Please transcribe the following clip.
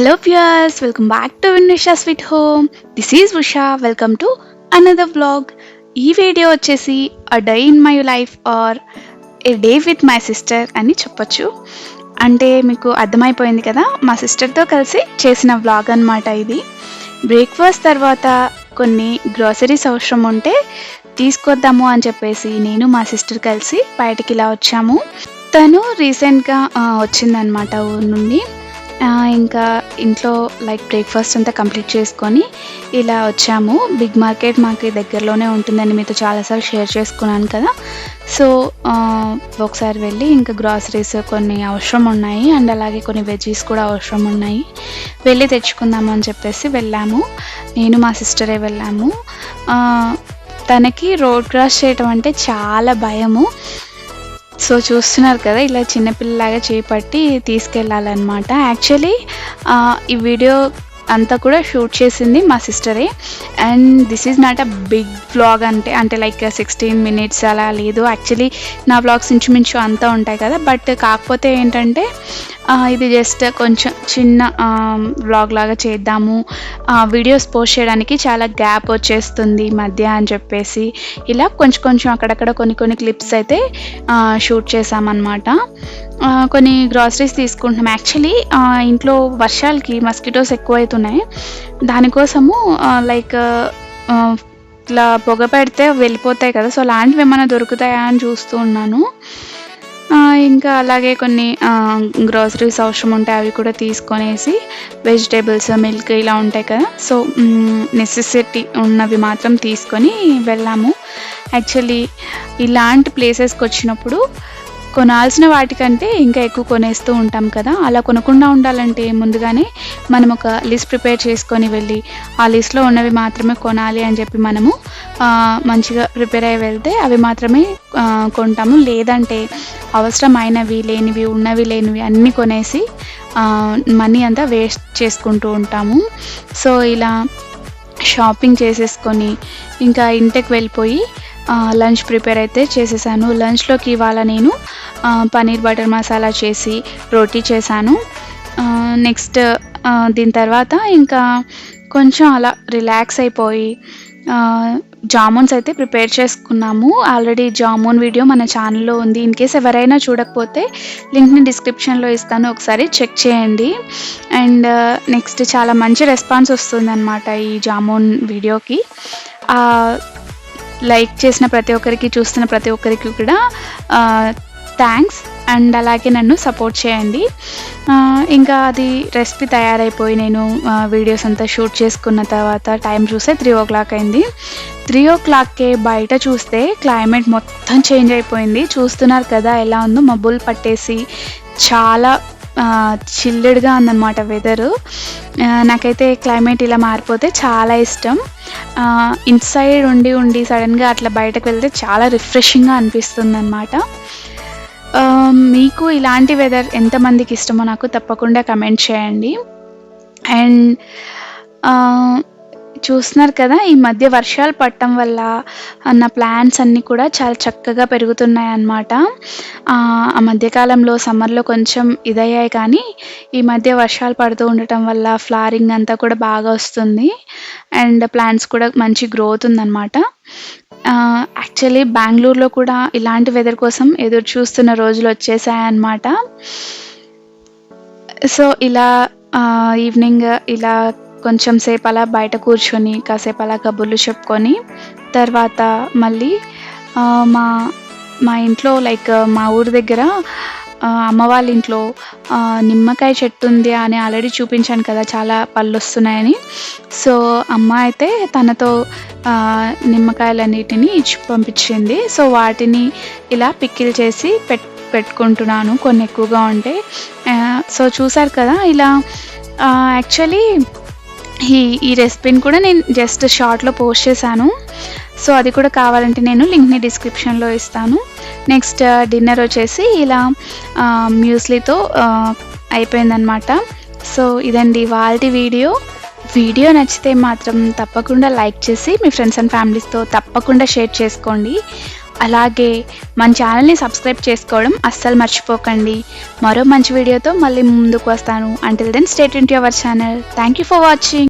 Hello pures welcome back to Vinisha sweet home this is Usha welcome to another vlog ఈ video వచ్చేసి a day in my life or a day with my sister అని చెప్పొచ్చు. అంటే మీకు అర్థమైపోయింది కదా మా సిస్టర్తో కలిసి చేసిన వ్లాగ్ అనమాట ఇది. బ్రేక్ఫాస్ట్ తర్వాత కొన్ని గ్రోసరీస్ అవసరం ఉంటే తీసుకొద్దాము అని చెప్పేసి నేను మా సిస్టర్ కలిసి బయటికి ఇలా వచ్చాము. తను రీసెంట్గా వచ్చిందనమాట ఊరు నుండి. ఇంకా ఇంట్లో లైక్ బ్రేక్ఫాస్ట్ అంతా కంప్లీట్ చేసుకొని ఇలా వచ్చాము. బిగ్ మార్కెట్ మాకు దగ్గరలోనే ఉంటుందని మీతో చాలాసార్లు షేర్ చేసుకున్నాను కదా. సో ఒకసారి వెళ్ళి ఇంకా గ్రాసరీస్ కొన్ని అవసరం ఉన్నాయి. అండ్ అలాగే కొన్ని వెజ్జీస్ కూడా అవసరం ఉన్నాయి. వెళ్ళి తెచ్చుకుందాము అని చెప్పేసి వెళ్ళాము. నేను మా సిస్టరే వెళ్ళాము. తనకి రోడ్ క్రాస్ చేయటం అంటే చాలా భయము. సో చూస్తున్నారు కదా ఇలా చిన్నపిల్లలాగా చేపట్టి తీసుకెళ్ళాలన్నమాట. యాక్చువల్లీ ఈ వీడియో అంతా కూడా షూట్ చేసింది మా సిస్టరే. And this is not a big vlog అంటే అంటే లైక్ సిక్స్టీన్ మినిట్స్ అలా లేదు. యాక్చువల్లీ నా వ్లాగ్స్ ఇంచుమించు అంతా ఉంటాయి కదా. బట్ కాకపోతే ఏంటంటే ఇది జస్ట్ కొంచెం చిన్న వ్లాగ్ లాగా చేద్దాము. వీడియోస్ పోస్ట్ చేయడానికి చాలా గ్యాప్ వచ్చేస్తుంది ఈ మధ్య అని చెప్పేసి. ఇలా కొంచెం కొంచెం అక్కడక్కడ కొన్ని కొన్ని క్లిప్స్ అయితే షూట్ చేసామన్నమాట కొన్ని గ్రాసరీస్ తీసుకుంటున్నాం. యాక్చువల్లీ ఇంట్లో వర్షాలకి మస్కిటోస్ ఎక్కువ అవుతున్నాయి దానికోసము లైక్ ఇట్లా పొగ పెడితే వెళ్ళిపోతాయి కదా. సో అలాంటివి ఏమైనా దొరుకుతాయా అని చూస్తూ ఉన్నాను. ఇంకా అలాగే కొన్ని గ్రోసరీస్ అవసరం ఉంటాయి అవి కూడా తీసుకొనేసి వెజిటేబుల్స్ మిల్క్ ఇలా ఉంటాయి కదా. సో నెసెసిటీ ఉన్నవి మాత్రం తీసుకొని వెళ్ళాము. యాక్చువల్లీ ఇలాంటి ప్లేసెస్కి వచ్చినప్పుడు కొనాల్సిన వాటికంటే ఇంకా ఎక్కువ కొనేస్తూ ఉంటాం కదా. అలా కొనకుండా ఉండాలంటే ముందుగానే మనం ఒక లిస్ట్ ప్రిపేర్ చేసుకొని వెళ్ళి ఆ లిస్ట్లో ఉన్నవి మాత్రమే కొనాలి అని చెప్పి మనము మంచిగా ప్రిపేర్ అయ్యి వెళ్తే అవి మాత్రమే కొంటాము. లేదంటే అవసరమైనవి లేనివి ఉన్నవి లేనివి అన్నీ కొనేసి మనీ అంతా వేస్ట్ చేసుకుంటూ ఉంటాము. సో ఇలా షాపింగ్ చేసేసుకొని ఇంకా ఇంటికి వెళ్ళిపోయి లంచ్ ప్రిపేర్ అయితే చేసేసాను. లంచ్లోకి ఇవాళ నేను పనీర్ పన్నీర్ బటర్ మసాలా చేసి రోటీ చేశాను. నెక్స్ట్ దీని తర్వాత ఇంకా కొంచెం అలా రిలాక్స్ అయిపోయి జామున్స్ అయితే ప్రిపేర్ చేసుకున్నాము. ఆల్రెడీ జామున్ వీడియో మన ఛానల్లో ఉంది. ఇన్ కేస్ ఎవరైనా చూడకపోతే లింక్ని డిస్క్రిప్షన్లో ఇస్తాను. ఒకసారి చెక్ చేయండి. అండ్ నెక్స్ట్ చాలా మంచి రెస్పాన్స్ వస్తుందన్నమాట ఈ జామున్ వీడియోకి. లైక్ చేసిన ప్రతి ఒక్కరికి చూస్తున్న ప్రతి ఒక్కరికి కూడా థ్యాంక్స్ అండ్ అలాగే నన్ను సపోర్ట్ చేయండి. ఇంకా అది రెసిపీ తయారైపోయి నేను వీడియోస్ అంతా షూట్ చేసుకున్న తర్వాత టైం చూస్తే త్రీ ఓ క్లాక్ అయింది. త్రీ ఓ క్లాక్కే బయట చూస్తే క్లైమేట్ మొత్తం చేంజ్ అయిపోయింది. చూస్తున్నారు కదా ఎలా ఉందో మబ్బులు పట్టేసి చాలా చిల్లుడ్గా ఉందన్నమాట వెదరు నాకైతే క్లైమేట్ ఇలా మారిపోతే చాలా ఇష్టం. ఇన్సైడ్ ఉండి ఉండి సడన్గా అట్లా బయటకు వెళ్తే చాలా రిఫ్రెషింగ్గా అనిపిస్తుంది అనమాట మీకు ఇలాంటి వెదర్ ఎంతమందికి ఇష్టమో నాకు తప్పకుండా కమెంట్ చేయండి. అండ్ చూస్తున్నారు కదా ఈ మధ్య వర్షాలు పడటం వల్ల నా ప్లాంట్స్ అన్నీ కూడా చాలా చక్కగా పెరుగుతున్నాయి అన్నమాట ఆ మధ్యకాలంలో సమ్మర్లో కొంచెం ఇదయ్యాయి కానీ ఈ మధ్య వర్షాలు పడుతూ ఉండటం వల్ల ఫ్లారింగ్ అంతా కూడా బాగా వస్తుంది. అండ్ ప్లాంట్స్ కూడా మంచి గ్రోత్ ఉందన్నమాట. యాక్చువల్లీ బెంగళూరులో కూడా ఇలాంటి వెదర్ కోసం ఎదురు చూస్తున్న రోజులు వచ్చేసాయన్నమాట. సో ఇలా ఈవినింగ్ ఇలా కొంచెం సేపు అలా బయట కూర్చొని కాసేపు అలా కబుర్లు చెప్పుకొని తర్వాత మళ్ళీ మా మా ఇంట్లో లైక్ మా ఊరి దగ్గర అమ్మ వాళ్ళ ఇంట్లో నిమ్మకాయ చెట్టు ఉంది అని ఆల్రెడీ చూపించాను కదా చాలా పళ్ళు వస్తున్నాయని. సో అమ్మ అయితే తనతో నిమ్మకాయలన్నిటిని ఇచ్చి పంపించింది. సో వాటిని ఇలా పిక్కిల్ చేసి పెట్ పెట్టుకుంటున్నాను కొన్ని ఎక్కువగా ఉంటే. సో చూసారు కదా ఇలా యాక్చువల్లీ ఈ ఈ రెసిపీని కూడా నేను జస్ట్ షార్ట్లో పోస్ట్ చేశాను. సో అది కూడా కావాలంటే నేను లింక్ని డిస్క్రిప్షన్లో ఇస్తాను. నెక్స్ట్ డిన్నర్ వచ్చేసి ఇలా మ్యూస్లీతో అయిపోయిందనమాట సో ఇదండి వాళ్ళ వీడియో. వీడియో నచ్చితే మాత్రం తప్పకుండా లైక్ చేసి మీ ఫ్రెండ్స్ అండ్ ఫ్యామిలీస్తో తప్పకుండా షేర్ చేసుకోండి. అలాగే మన ఛానల్ని సబ్స్క్రైబ్ చేసుకోవడం అస్సలు మర్చిపోకండి. మరో మంచి వీడియోతో మళ్ళీ ముందుకు వస్తాను. అంటిల్ దెన్ స్టేట్ ఇంటి our channel thank you for watching